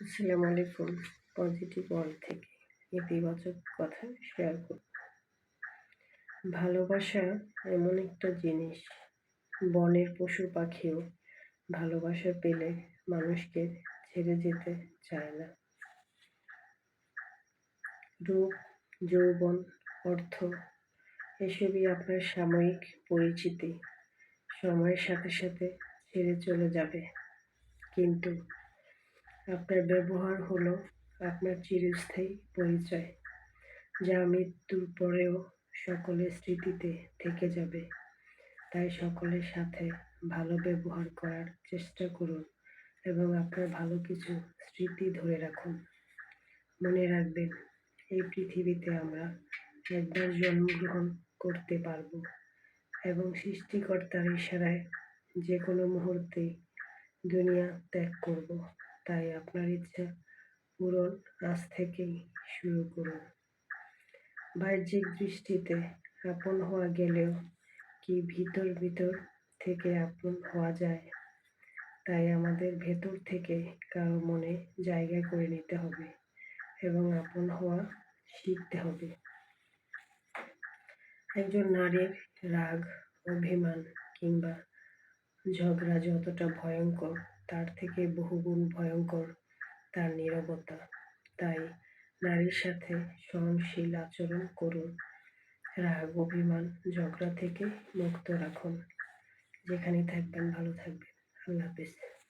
আসসালামু আলাইকুম positive world থেকে ইতিবাচক কথা শেয়ার করব ভালোবাসা এমন একটা জিনিস, বনের পশু পাখিও ভালোবাসা পেলে মানুষকে ছেড়ে যেতে চায় না। রূপ, যৌবন, অর্থ এসবই আপনার সাময়িক পরিচিতি। সময়ের সাথে সাথে ছেড়ে চলে যাবে। কিন্তু আপনার ব্যবহার হলো আপনার চিরস্থায়ী পরিচয়, যা মৃত্যুর পরেও সকলের স্মৃতিতে থেকে যাবে। তাই সকলের সাথে ভালো ব্যবহার করার চেষ্টা করুন এবং আপনার ভালো কিছু স্মৃতি ধরে রাখুন। মনে রাখবেন, এই পৃথিবীতে আমরা একবার জন্মগ্রহণ করতে পারব এবং সৃষ্টিকর্তার ইশারায় যে কোনো মুহূর্তেই দুনিয়া ত্যাগ করব। তাই আপনার ইচ্ছা পূরণ আজ থেকেই শুরু করুন। বাহ্যিক দৃষ্টিতে আপন হওয়া গেলেও কি ভিতর ভিতর থেকে আপন হওয়া যায়? তাই আমাদের ভেতর থেকে কারও মনে জায়গা করে নিতে হবে এবং আপন হওয়া শিখতে হবে। একজন নারীর রাগ, অভিমান কিংবা ঝগড়া যতটা ভয়ঙ্কর তার থেকে বহুগুণ ভয়ঙ্কর তার নীরবতা। তাই নারীর সাথে সহনশীল আচরণ করুন। রাগ, অভিমান, ঝগড়া থেকে মুক্ত রাখুন। যেখানে থাকবেন, ভালো থাকবেন। আল্লাহ হাফিজ।